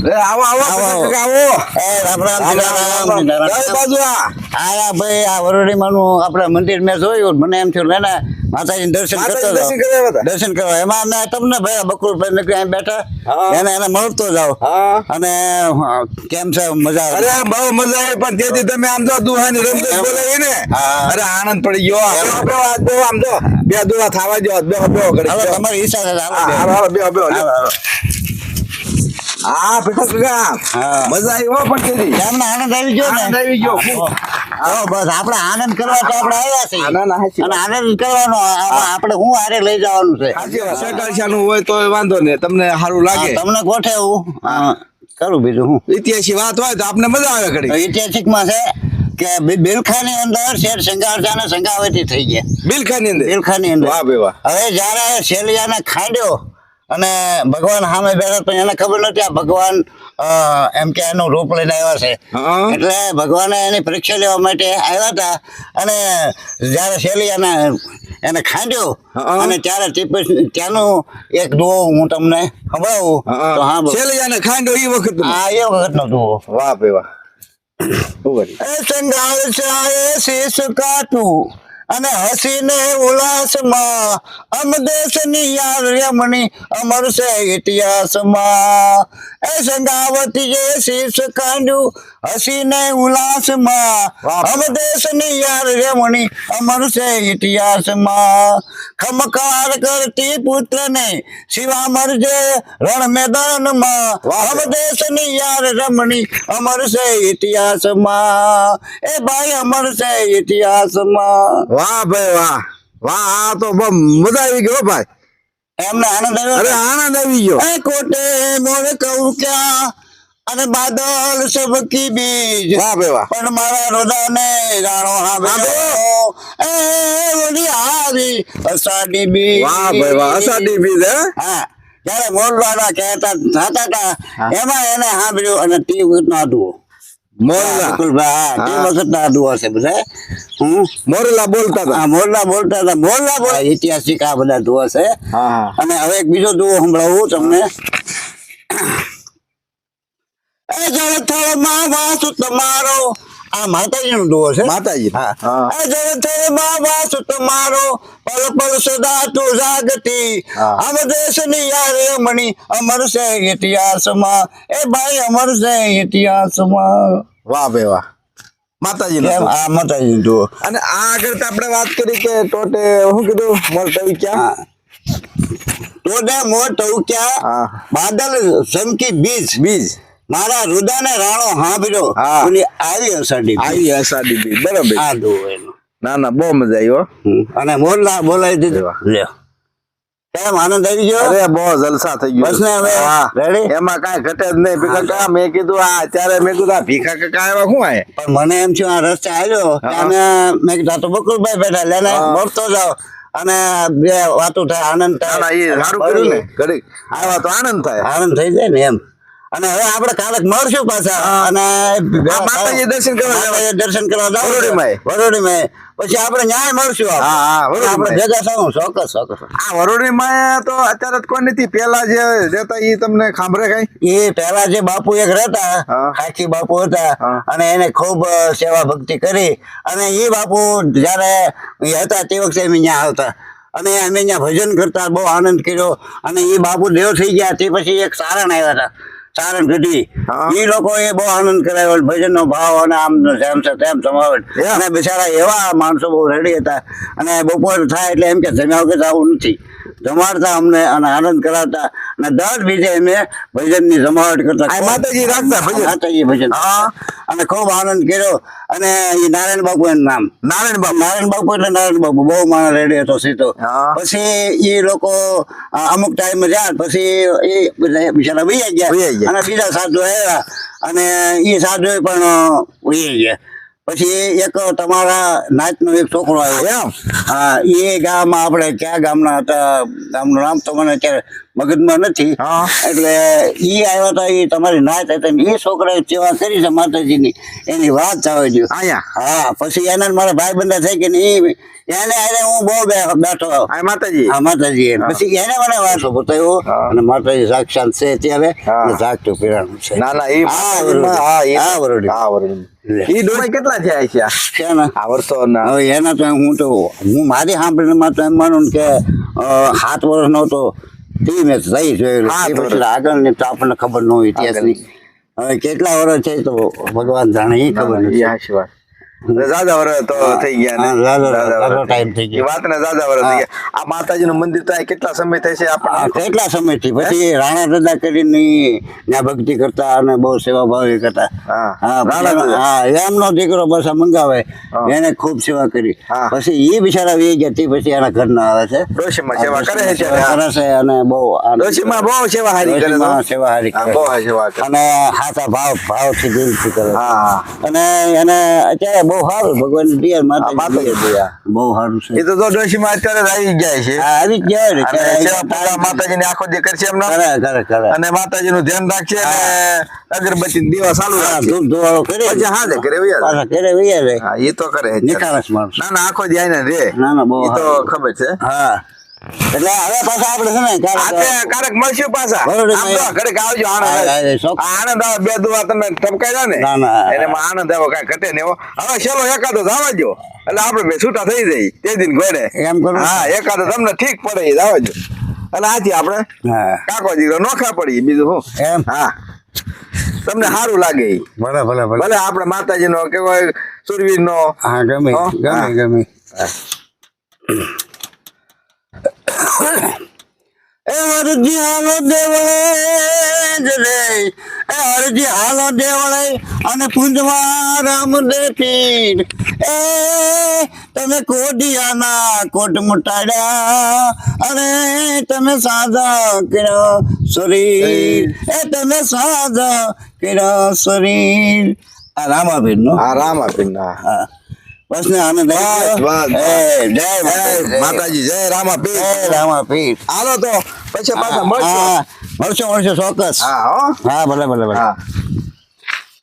આવો આવો આવો, એ રામ રામ બાજુ આયા ભાઈ આ આપણે મંદિર મેં જોયું મને એમ થયું ને માતાજીનું દર્શન કરતો દર્શન કરવા એમાં તમને ભાઈ ને ત્યાં બેઠા એને એને મળતો જાવ અને કેમ છે મજા અરે બહુ મજા આવે પણ તેથી તમે આમ તો દુહાની રમત બોલાવી ને. અરે આનંદ પડી ગયો. આમ તો બે દુહા થવા જો બે બે હવે. તમારી ઈચ્છા છે હાલો હાલો, હાલો, હાલો. હા બેટા કાકા મજા આવી હો પણ તમને આનંદ આવી ગયો ને? આનંદ આવી ગયો. હા, બસ આપણે આનંદ કરવા તો આપણે આવ્યા છે આનંદ ના, અને આનંદ કરવાનો આપણે હું આરે લઈ જવાનું છે? સકાળશાનું હોય તો વાંધો નહીં. તમને સારું લાગે. તમને ગોઠે હું. કરું બીજું હું. ઇતિહાસી વાત હોય તો આપને મજા આવે ઘડી ઐતિહાસિકમાં છે કે બિ- બિલખાની અંદર શેર સંગારતા અને સંગાવતી થઈ ગયા. બિલખાની અંદર? બિલખાની અંદર. વાહ ભાઈ વાહ. હવે જ્યારે શેલિયાને ખાંડ્યો અને ભગવાન સામે બેઠા પણ એને ખબર નથી આ ભગવાન એમ કે એનું રૂપ લઈને આવ્યા છે. એટલે ભગવાને એની પરીક્ષા લેવા માટે આવ્યા હતા અને જ્યારે શેલિયાને એને ખાંડ્યો અને ત્યારે ટીપી ત્યાંનું એક દુઓ હું તમને સંભળાવું તો હા બોલો. ખાંડ્યો ખાંડો એ વખત હા એ વખતનો દુઓ. વાહ ભાઈ વાહ. એ સંગાળ ચાએ શીશ અને હસીને ઉલ્લાસમાં અમ દેશની યાર રમણી અમર છે ઇતિહાસમાં. એ સંગાવતી જે શીર્ષ કાંડ્યું હસીને ઉલ્લાસમાં અમ દેશની યાર રમણી અમર છે ઇતિહાસમાં. ખમકાર કરતી પુત્રને શિવા મરજે રણ મેદાનમાં અમ દેશની યાર રમણી અમર છે ઇતિહાસમાં. એ ભાઈ અમર છે ઇતિહાસમાં. વાહ ભાઈ વાહ. વાહ આ તો મજા આવી ગયો ભાઈ. એમને આનંદ અરે આવ્યો આનંદ આવી ગયો. એ કોટે મોર કહું ક્યાં અને બાદલ સબકી બીજ. વાહ ભાઈ વાહ. પણ મારા રોદાને જાણો હા એ ઓલી આવી અસાડી બીજ. વાહ ભાઈ વાહ અસાડી બીજ હે? હા. જયારે મોરવાડા કહેતા થાતા હતા. એમાં એને સાંભળ્યું અને તે વખત ના દુઓ મોરલા. બિલકુલભાઈ હા. તે હા. વખત ના દુઓ છે બધા મોરલા બોલતા હતા. આ મોરલા બોલતા હતા. મોરલા ઐતિહાસિક આ બધા દુઓ છે હા હા. અને હવે એક બીજો દુઓ સંભળાવું તમને. એ જળ થળમાં વાસ તમારો. આ માતાજીનો દુઓ છે માતાજી. હા. હા. એ જળ થળમાં વાસ તમારો. પલ પલ સદા તું જાગતી. આમ દેશની યાર મણી અમર છે ઇતિહાસમાં. એ ભાઈ અમર છે ઇતિહાસમાં. વાહ બે વાહ. માતાજી આ માતાજી જુઓ અને આ આગળ તો આપણે વાત કરી કે ટોટે શું કીધું મોરટવી ક્યાં? ટોટે ટોડે ક્યાં? બાદલ ચમકી બીજ. બીજ. મારા રુદાને રાણો હાંભળ્યો. હા. ઓલી આવી અસાડી. આવી અસાડી બરાબર. આ દો એનો. ના ના બહુ મજા આવી હો. અને મોરલા બોલાવી દીધો. લ્યો. કેમ આનંદ આવી ગયો? અરે બહુ જલસા થઈ ગયો. બસ ને હવે હા. એમાં કાંઈ ઘટે જ નહીં. ભીખા કાકા મેં કીધું આ અત્યારે મેં કીધું આ ભીખા કાકા આવ્યા શું આય? પણ મને એમ થયું આ રસ્તે આવ્યો. અને મેં કીધું તો બકુલભાઈ બેઠા લેને મળતો જાવ અને બે વાતો થાય આનંદ થાય. એ સારું કર્યું ને ઘડીક. આવ્યા તો આનંદ થાય. આનંદ થઈ જાય ને એમ. અને હવે આપણે કાલક મળશું પાછા. અને દર્શન કરવા દર્શન કરવા જાવ વરોડીમાંય. વરોડીમાંય. પછી આપણે ન્યાય મળશું હા, હા, આપણે ભેગા થવું ચોક્કસ ચોક્કસ. આ વરોડી માં તો અત્યારે કોઈ નથી પેલા જે રહેતા એ તમને ખાંભરે કઈ? એ પેલા જે બાપુ એક રહેતા ખાખી બાપુ હતા અને એને ખૂબ સેવા ભક્તિ કરી અને એ બાપુ જ્યારે હતા તે વખતે અમે ત્યાં આવતા. અને અમે ત્યાં ભજન કરતા બહુ આનંદ કર્યો અને એ બાપુ દેવ થઈ ગયા તે પછી એક સારણ આવ્યા હતા. સારણ ગઢવી એ લોકો એ બહુ આનંદ કરાયો ભજન નો ભાવ અને આમ જેમ છે તેમ સમાવેશ અને બિચારા એવા માણસો બહુ રેડી હતા. અને બપોર થાય એટલે એમ કે જમ્યા વગર આવું નથી. જમાડતા અમને અને આનંદ કરાવતા. અને દર બીજે અમે ભજનની જમાવટ કરતા માતાજી રાખતા ભજન? માતાજી ભજન. હા. અને ખૂબ આનંદ કર્યો. અને એ નારાયણ બાપુ એનું નામ. નારાયણ બાપુ? નારાયણ બાપુ એટલે નારાયણ બાપુ. બહુ માણસ રેડી હતો પછી એ લોકો અમુક ટાઈમ જાય પછી એ બિચારા વૈયા ગયા. અને બીજા સાધુ આવ્યા અને એ સાધુ પણ વૈયા ગયા પછી એક તમારા નાચનો એક છોકરો આવ્યો, એમ. હા, એ ગામ આપણે, ક્યાં ગામના હતા, ગામનું નામ તો મને અત્યારે મગજમાં નથી. એટલે ઈ આવ્યા હતા એ તમારી ના હતી એ છોકરાએ સેવા કરી છે માતાજીની. એની વાત ચાવી દો હા પછી એના મારા ભાઈ બંધા થઈ ગયા ને ઈ એને અરે હું બહુ બેઠો માતાજી? હા માતાજી પછી એને મને વાતો બતાવ્યો. અને માતાજી સાક્ષાત છે ત્યારે જાગતું પીરાણું છે. ના ના એ હા, વરડી હા વરડી. ઈ ડોહા કેટલા થયા છે? આ? આ વર્ષોના હવે એના તો હું તો હું મારી સાંભળીને માં તો એમ માનું કે સાત વર્ષ તો તે મેં જોયેલું એ પછી આગળની તો આપણને ખબર ન હોય ઇતિહાસની. હવે કેટલા વર્ષ છે તો ભગવાન જાણે એ ખબર નથી. હાચી વર્ષ તો થઈ ગયા ને. હા, દાદા- દાદા દાદા વર્ષ. time થઈ ગયો. ઈ વાતને દાદા વર્ષ થઈ ગયા. આ માતાજીનું મંદિર તો કેટલા સમય થશે આ આપણને કેટલા સમયથી? પછી રાણા દાદા કરીને ત્યાં ભક્તિ કરતા અને બહુ સેવા ભાવી કરતા. હા. એમનો દીકરો બસ મંગાવે. એને ખૂબ સેવા કરી. પછી એ બિચારા વી ગયા તે પછી એના ઘર ના આવે છે. ડોશીમાં સેવા કરે છે કરે છે અને બહુ ડોશીમાં બહુ સેવા હારી કરે સેવા હારી કરે. અને હાથા ભાવ ભાવથી દિલ છે. કરે અને એને અત્યારે બહુ સારું. ભગવાન દિયા માતા દયા. બહુ સારું છે. એ તો જો ડોશીમાં અત્યારે આવી ગયા છે. આવી જાય ગયા ને. પૂજા માતાજીને આખો દે કરશે એમનો. કરે કરે કરે. અને માતાજીનું ધ્યાન રાખશે અગરબત્તી દીવા ચાલુ હા, રાખશે. ધૂપ ધોવાળો કરે. પછી હાજે કરે વયા કરે પાછા રે હા એ તો કરે નિકાલસ માણસ. ના ના આખો જાય ને રે. ના ના બહુ એ તો ખબર છે. હા. એટલે હવે પાછા આપણે છે ને આપણે ક્યારેક મળશું પાછા. ઘડીક આવજો આનંદ. આનંદ આવે બે દુવા તમે ટપકાયા ને? ના, ના. માં આનંદ આવ્યો કઈ ઘટે હો. હવે ચલો એકાદો દો એટલે આપણે બે છૂટા થઈ જાય તે દિન ઘોડે. એમ કરો. હા એકાદો તમને ઠીક પડે એ દો એટલે આથી આપણે કાકોજી નોખા પડી બીજું શું? એમ? હા. તમને સારું લાગે. ભલે ભલે ભલે. આપણે માતાજી નો કે સુરવીર નો હા ગમે ગમે. ગમે. એ હરજી હાલો દેવળે એ હરજી હાલો દેવળે અને પૂંજવા રામ દેખી એ તમે કોડિયાના કોટ મુટાડ્યા અને તમે સાજા કર્યો શરીર. એ તમે સાજા કર્યો શરીર. આ રામાબીન નો આ રામ આપીને હા. બસ ને આનંદ જય માતાજી. જય રામા. પીર જય રામાપીર. હાલો તો પછી પાછા મળશો. મળશો મળશું ચોક્કસ. હા હો. હા ભલે ભલે ભલે. હા.